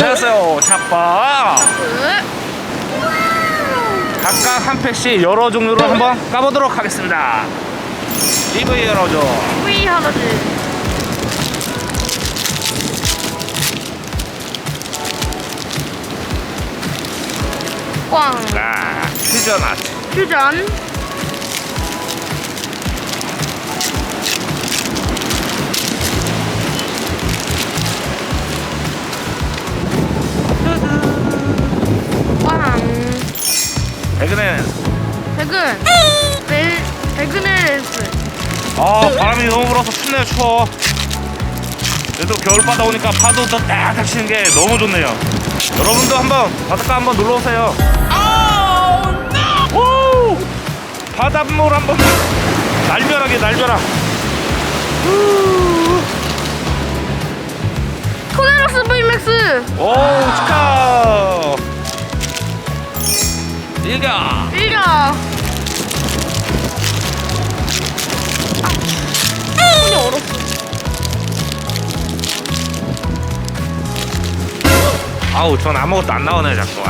됐어요 샷바 각각 한 팩씩 여러 종류로 한번 까보도록 하겠습니다 EV 열어줘 V 하나지. 꽝. 아 퓨전 아트 퓨전. 배그는 백은. 벨, 백은의 렌스. 아 바람이 너무 불어서 춥네요 추워 그래도 겨울바다 오니까 파도도 딱딱 치는 게 너무 좋네요 여러분도 한번 바닷가 한번 놀러 오세요 오! 바닷물 한번 날벼락이 날벼락 토네로스 VMAX. 오 축하 일가 일가. 손이 얼었어. 아우 전 아무것도 안 나오네 자꾸 오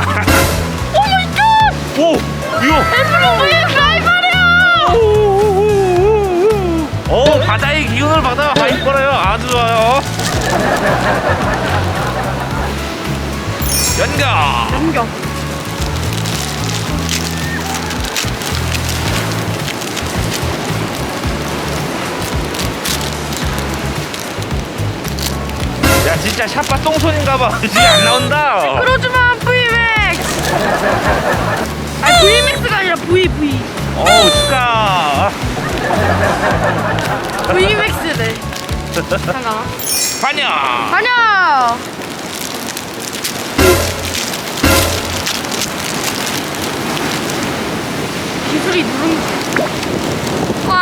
마이 갓! 오 이거 애플로 VMAX 라이벌이야! 오 바다의 기운을 받아 바이크 걸어요 아주 좋아요 연가 넘겨. 진짜 샷바 똥손인가봐 이제 안 나온다 그러지만 VMAX! 아 VMAX가 아니라 VV. 어우 축하 VMAX네. 잠깐만. 환영 아니야! 기술이 누른 꽝!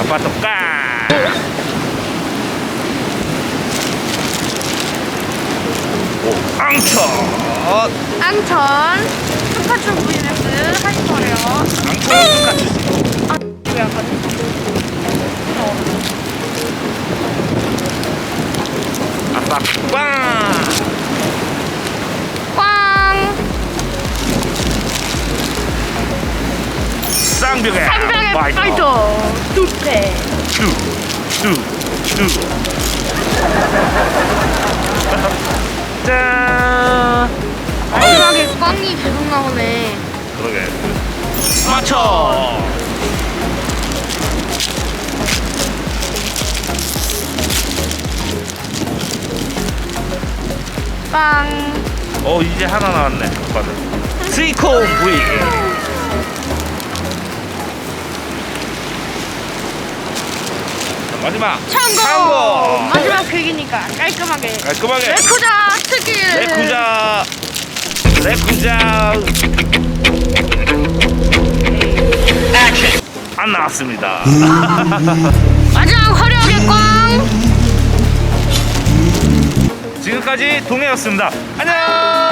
아빠 똑까 오 앙쳐 앙천 스카츄 VMAX 하이퍼래요. 앙쳐 똑같이 아, 이거 약간 아빠 빵 꽝! 쌍벽에 상병의 파이터 두패. 뚜뚜뚜 짠 꽝이 계속 나오네. 그러게 맞춰 빵! 어 이제 하나 나왔네 아빠는 스이콘 V 자, 마지막 참고! 참고! 마지막 팩이니까 깔끔하게. 깔끔하게 레코자 특기! 레쿠자 레쿠자 안 나왔습니다. 마지막 화려하게 꽝! 지금까지 동해였습니다. 안녕